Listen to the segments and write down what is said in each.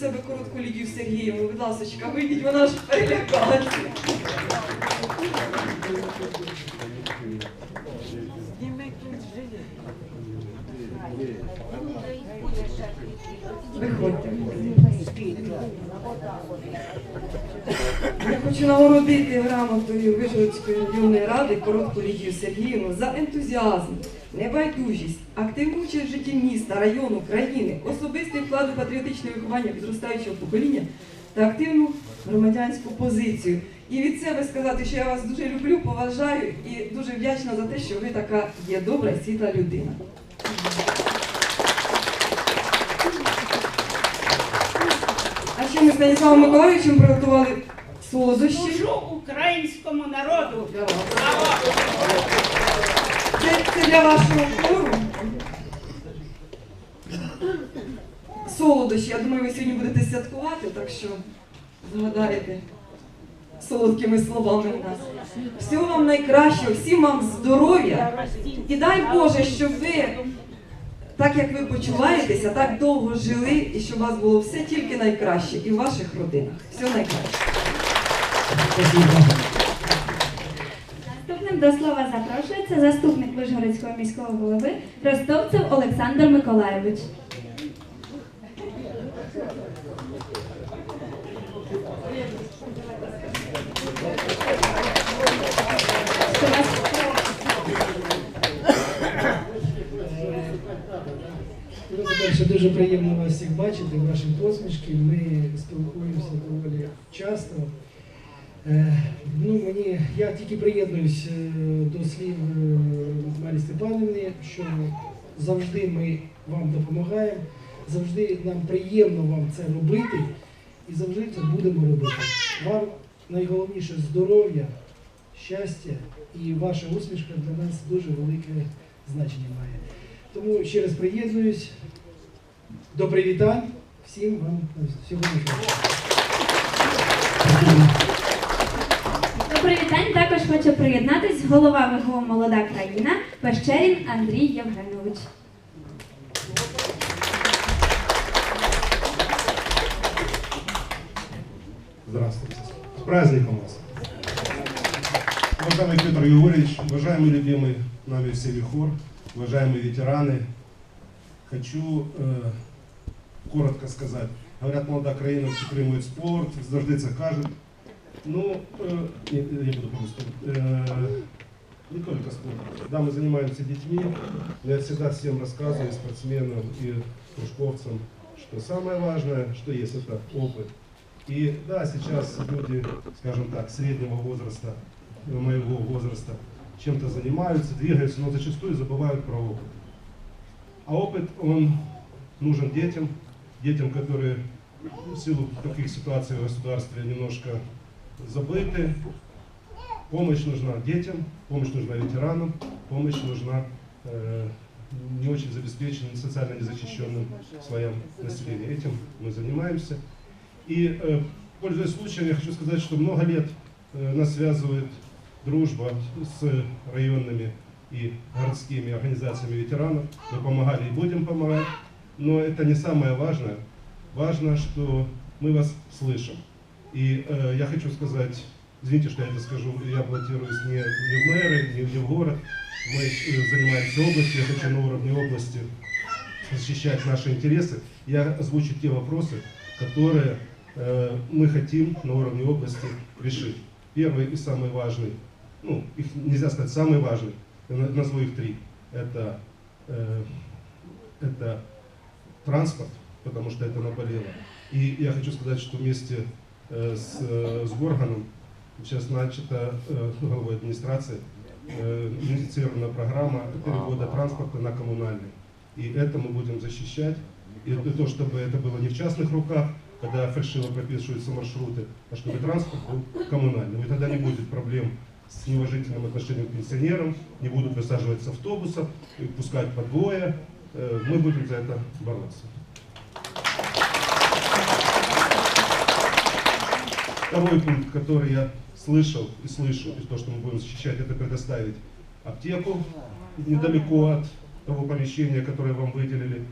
себе коротку Лідію Сергіївну. Будь ласка, вийдіть, вона ж перелякалася. Виходьте. Я хочу нагородити грамотою Вижгородської районної ради коротку Лідію Сергіївну за ентузіазм, небайдужість, активну участь в житті міста, району, країни, особистий вклад у патріотичне виховання підростаючого покоління та активну громадянську позицію. І від себе сказати, що я вас дуже люблю, поважаю і дуже вдячна за те, що ви така є добра і світла людина. А ще ми з Станіславом Миколаївичем приготували солодощі. Служу українському народу. Це, це для вашого хору. Солодощі. Я думаю, ви сьогодні будете святкувати, так що згадаєте солодкими словами нас. Всього вам найкращого, всім вам здоров'я. І дай Боже, щоб ви, так як ви почуваєтеся, так довго жили, і щоб у вас було все тільки найкраще і в ваших родинах. Все найкраще. Наступним до слова запрошується заступник Вишгородського міського голови Ростовцев Олександр Миколайович. Що вас- Ну, по-перше, дуже приємно вас всіх бачити, ваші посмішки. Ми спілкуємося доволі часто. Е, ну, мені, я тільки приєднуюсь е, до слів е, Марії Степанівни, що завжди ми вам допомагаємо, завжди нам приємно вам це робити і завжди це будемо робити. Вам найголовніше здоров'я, щастя і ваша усмішка для нас дуже велике значення має. Тому ще раз приєднуюсь до привітань. Всім вам всього найкращого. До привітань також хочу приєднатись голова ВГО Молода країна Пещерін Андрій Євгенович. Здравствуйте. С праздником вас. Уважаемый Петр Григорьевич, уважаемый любимый нами всеми хор, уважаемые ветераны, хочу е, коротко сказати. Говорят, молода країна підтримує спорт, завжди це кажуть. Ну, е, не, я буду просто. Е, не только спорт. Да, мы занимаемся детьми, но я всегда всем рассказываю, и спортсменам, и кружковцам, что самое важное, что есть, это опыт. И да, сейчас люди, скажем так, среднего возраста, э, моего возраста, чем-то занимаются, двигаются, но зачастую забывают про опыт. А опыт, он нужен детям, детям, которые в силу таких ситуаций в государстве немножко забыты. Помощь нужна детям, помощь нужна ветеранам, помощь нужна э, не очень забеспеченным, социально незащищенным слоям населения. Этим мы занимаемся. И, э, пользуясь случаем, я хочу сказать, что много лет э, нас связывает дружба с районными и городскими организациями ветеранов. Мы помогали и будем помогать. Но это не самое важное. Важно, что мы вас слышим. И э, я хочу сказать, извините, что я это скажу, я баллотируюсь не, не в мэры, не, в город. Мы э, занимаемся областью, я хочу на уровне области защищать наши интересы. Я озвучу те вопросы, которые э, мы хотим на уровне области решить. Первый и самый важный, ну, их нельзя сказать самый важный, я на- назову их три. Это, э, это транспорт, потому что это наболело. И я хочу сказать, что вместе э, с, э, с Горганом сейчас начата э, главой администрации э, инициирована программа перевода транспорта на коммунальный. И это мы будем защищать. И для того, чтобы это было не в частных руках, когда фальшиво прописываются маршруты, а чтобы транспорт был коммунальным. И тогда не будет проблем с неуважительным отношением к пенсионерам, не будут высаживать с автобусов, пускать подвое. Э, Мы будем за это бороться. Второй пункт, который я слышал и слышу, и то, что мы будем защищать, это предоставить аптеку недалеко от того помещения, которое вам выделили.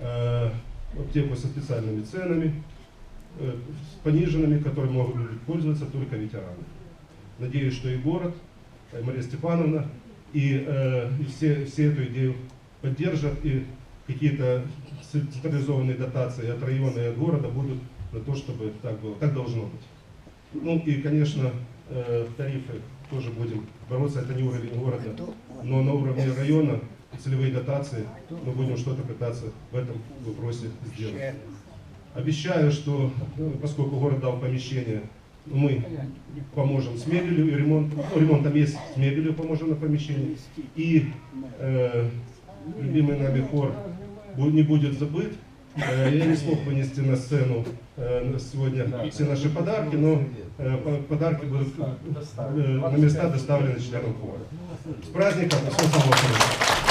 Э, аптеку со специальными ценами, э, с пониженными, которыми могут пользоваться только ветераны. Надеюсь, что и город, и Мария Степановна, и, э, и все, все эту идею поддержат, и какие-то централизованные дотации от района и от города будут на то, чтобы так было, так должно быть. Ну и, конечно, э, тарифы тоже будем бороться, это не уровень города, но на уровне района целевые дотации мы будем что-то пытаться в этом вопросе сделать. Обещаю, что ну, поскольку город дал помещение, мы поможем с мебелью, и ремонт, ну, ремонт там есть, с мебелью поможем на помещении. И э, любимый нами хор не будет забыт. Э, я не смог вынести на сцену э, сегодня все наши подарки, но э, по- подарки будут э, на места доставлены членам хора. С праздником! Самого хорошего.